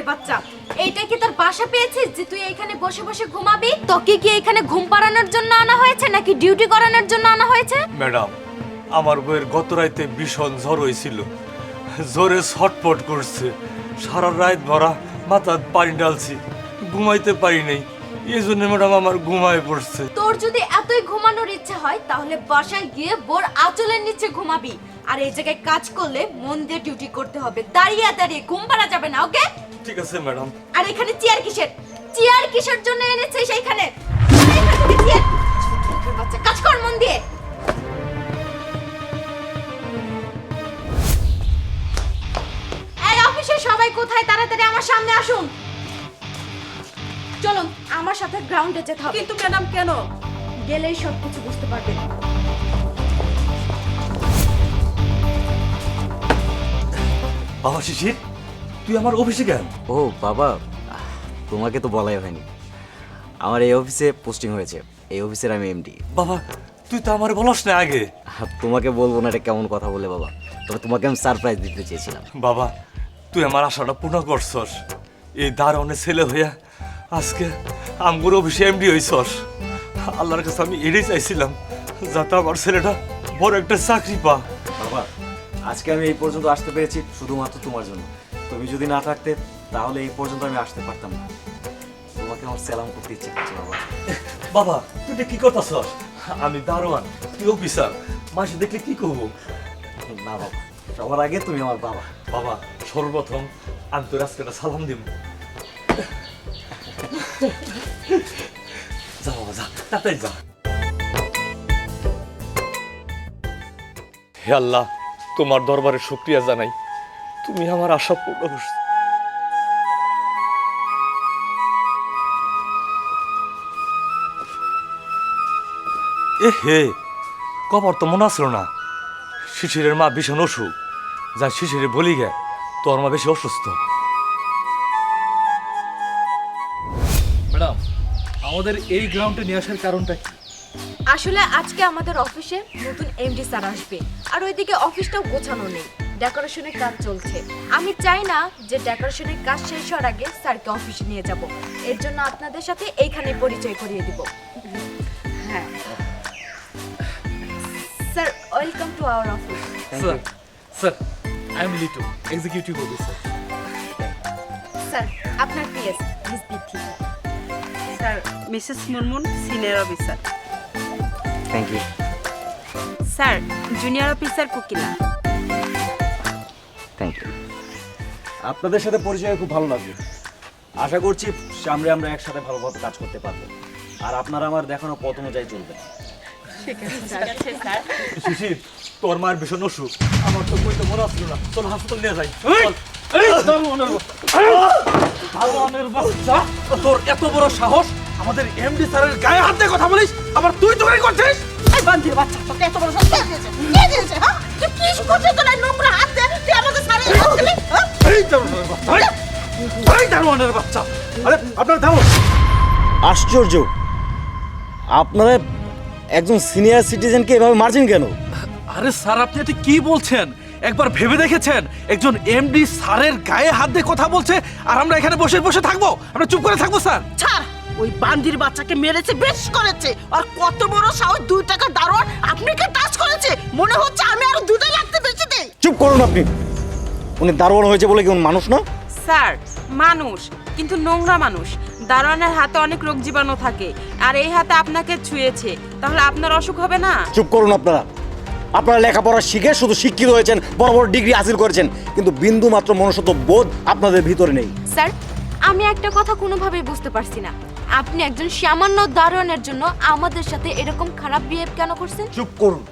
কলঙ্কের বাচ্চা। এইটা কি তোর বাসা পেয়েছিস যে তুই এখানে বসে বসে ঘুমাবি? তোকে কি এখানে ঘুম পাড়ানোর জন্য আনা হয়েছে নাকি ডিউটি করানোর জন্য আনা হয়েছে? ম্যাডাম আমার বইয়ের গত রাইতে ভীষণ জ্বর হয়েছিল। জ্বরে ছটপট করছে। সারা রাত ভরা মাথার পানি ডালছি ঘুমাইতে পারি নাই। এই জন্য ম্যাডাম আমার ঘুমায় পড়ছে। তোর যদি এতই ঘুমানোর ইচ্ছে হয় তাহলে বাসায় গিয়ে বোর আঁচলের নিচে ঘুমাবি। আর এই জায়গায় কাজ করলে মন দিয়ে ডিউটি করতে হবে। দাঁড়িয়ে দাঁড়িয়ে ঘুম পাড়া যাবে না ওকে? ঠিক আছে ম্যাডাম। আর এখানে চেয়ার কিসের? চেয়ার কিসের জন্য এনেছে সেইখানে? বাচ্চা কাজ কর মন দিয়ে। এই সবাই কোথায়? তাড়াতাড়ি আমার সামনে আসুন। চলুন আমার সাথে গ্রাউন্ডে যেতে হবে। কিন্তু ম্যাডাম কেন? গেলেই সব কিছু বুঝতে পারবেন। বাবা শিশির। তুই আমার অফিসে কেন? ও বাবা তোমাকে তো বলাই হয়নি। আমার এই অফিসে পোস্টিং হয়েছে। এই অফিসের আমি এমডি। বাবা তুই তো আমার বলস না আগে। তোমাকে বলব না এটা কেমন কথা বলে বাবা। তবে তোমাকে আমি সারপ্রাইজ দিতে চেয়েছিলাম। বাবা তুই আমার আশাটা পূর্ণ করছস। এই দারণে ছেলে হইয়া আজকে আমগুর অফিসে এমডি হইছস। আল্লাহর কাছে আমি এটাই চাইছিলাম যাতে আমার ছেলেটা বড় একটা চাকরি পা। বাবা আজকে আমি এই পর্যন্ত আসতে পেরেছি শুধুমাত্র তোমার জন্য। তুমি যদি না থাকতে তাহলে এই পর্যন্ত আমি আসতে পারতাম না। তোমাকে আমার সালাম করতে ইচ্ছে করছে বাবা। বাবা তুই এটা কি করতেছস? আমি দারোয়ান তুই অফিসার। মাসে দেখলে কি করব? না বাবা। সবার আগে তুমি আমার বাবা। বাবা সর্বপ্রথম আমি তোর আজকে একটা সালাম দিব। যা বাবা যা তাড়াতাড়ি যা। হে আল্লাহ তোমার দরবারে শুক্রিয়া জানাই। তুমি আমার আশা পূর্ণ করছ। এ হে কবর তো মনে আসলো না। শিশিরের মা ভীষণ অসুখ যা শিশিরে বলি গে তোর মা বেশি অসুস্থ। ম্যাডাম আমাদের এই গ্রাউন্ডে নিয়ে আসার কারণটা কি? আসলে আজকে আমাদের অফিসে নতুন এমডি স্যার আসবে আর ওইদিকে অফিসটাও গোছানো নেই। ডেকোরেশনের কাজ চলছে। আমি চাই না যে ডেকোরেশনের কাজ শেষ হওয়ার আগে স্যারকে অফিসে নিয়ে যাব। এর জন্য আপনাদের সাথে এইখানে পরিচয় করিয়ে দিব। হ্যাঁ। Sir welcome to our office. Sir sir I am Litu executive officer sir আপনার PS miss Bithi. Sir Mrs Munmun senior officer. Thank you sir junior officer Kokila. আপনাদের সাথে পরিচয় খুব ভালো লাগবে। আশা করছি সামনে আমরা একসাথে ভালোভাবে কাজ করতে পারব। আর আপনারা আমার দেখানো পথ অনুযায়ী চলবেন। শিশির তোর মায়ের ভীষণ অসুখ। আমার তো কইতে মনে আসলো না। চল হাসপাতাল নিয়ে যাই। তোর এত বড় সাহস আমাদের এমডি স্যারের গায়ে হাত দিয়ে কথা বলিস? আবার তুই তো করছিস? এই বাচ্চা তোকে এত বড় সাহস কে দিয়েছে? কে দিয়েছে হ্যাঁ? তুই কি করছিস তোর নোংরা হাত দিয়ে? তুই এই দারোয়ানের বাচ্চা এই, এই দারোয়ানের বাচ্চা আরে আপনার থামো আশ্চর্য। আপনারা একজন সিনিয়র সিটিজেনকে এভাবে মারছেন কেন? আরে স্যার আপনি এটা কি বলছেন? একবার ভেবে দেখেছেন? একজন এমডি স্যারের গায়ে হাত দিয়ে কথা বলছে আর আমরা এখানে বসে বসে থাকব? আমরা চুপ করে থাকব স্যার? ছাড়! ওই বান্দির বাচ্চাকে মেরেছে বেশ করেছে। আর কত বড় সাহস দুই টাকা দারোয়ান আপনাকে টাচ করেছে। মনে হচ্ছে আমি আরও দুটো লাগতে বেঁচে দেই। চুপ করুন আপনি। উনি দারোয়ান হয়েছে বলে কি উনি মানুষ না? স্যার মানুষ কিন্তু নোংরা মানুষ। দারোয়ানের হাতে অনেক রোগ জীবাণু থাকে আর এই হাতে আপনাকে ছুঁয়েছে। তাহলে আপনার অসুখ হবে না? চুপ করুন আপনারা। আপনারা লেখাপড়া শিখে শুধু শিক্ষিত হয়েছেন বড় বড় ডিগ্রি হাসিল করেছেন কিন্তু বিন্দু মাত্র মনুষ্যত্ব বোধ আপনাদের ভিতরে নেই। স্যার আমি একটা কথা কোনোভাবেই বুঝতে পারছি না। আপনি একজন সামান্য দারোয়ানের জন্য আমাদের সাথে এরকম খারাপ বিহেভ কেন করছেন? চুপ করুন।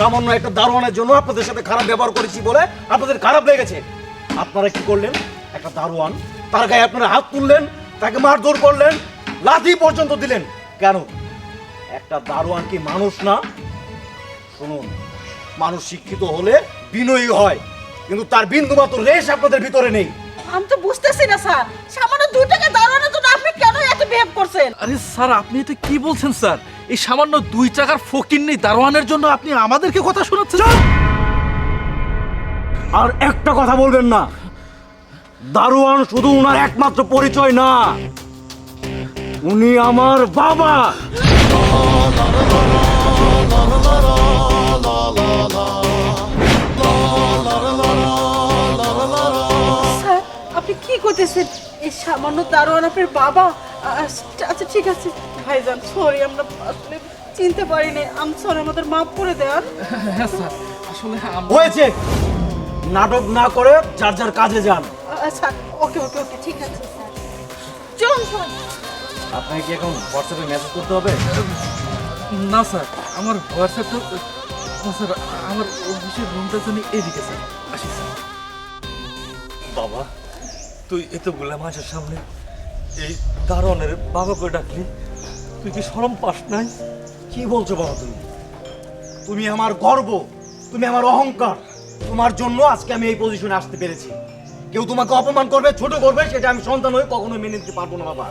সামান্য একটা দারোয়ানের জন্য আপনাদের সাথে খারাপ ব্যবহার করেছি বলে আপনাদের খারাপ লেগেছে। আপনারা কি করলেন? একটা দারোয়ান তার গায়ে আপনারা হাত তুললেন তাকে মারধর করলেন লাথি পর্যন্ত দিলেন। কেন? একটা দারোয়ান কি মানুষ না? শুনুন মানুষ শিক্ষিত হলে বিনয়ী হয় কিন্তু তার বিন্দু মাত্র রেশ আপনাদের ভিতরে নেই। আমি তো বুঝতেছি না স্যার। সামান্য দুই টাকা দারোয়ানের জন্য আপনি কেন এত বিহেভ করছেন? আরে স্যার আপনি এটা কি বলছেন স্যার? এই সামান্য দুই টাকার ফকির নেই দারোয়ানের জন্য আপনি আমাদেরকে কথা শোনাচ্ছেন? আর একটা কথা বলবেন না। দারোয়ান শুধু উনার একমাত্র পরিচয় না উনি আমার বাবা। স্যার আপনি কি করতেছেন? এই সামান্য দারোয়ান আপনার বাবা? আচ্ছা ঠিক আছে। ভাইজান সরি আমরা আসলে চিনতে পারিনি। আমি সরি আমাদের মাফ করে দেন। হ্যাঁ স্যার আসলে হয়েছে। নাটক না করে যার যার কাজে যান। আচ্ছা ওকে ওকে ওকে ঠিক আছে স্যার। চলুন আপনাকে কি এখন হোয়াটসঅ্যাপে মেসেজ করতে হবে? না স্যার আমার হোয়াটসঅ্যাপটা না স্যার আমার অফিসের রুমটা জানি এদিকে স্যার। আসি স্যার। বাবা তুই এতগুলা মাসের সামনে এই দারোয়ানের বাবা করে ডাকলি? তুই কি সরম পাস নাই? কি বলছো বাবা তুমি? তুমি আমার গর্ব, তুমি আমার অহংকার, তোমার জন্য আজকে আমি এই পজিশনে আসতে পেরেছি। কেউ তোমাকে অপমান করবে, ছোট করবে, সেটা আমি সন্তান হয়ে কখনো মেনে নিতে পারব না বাবা।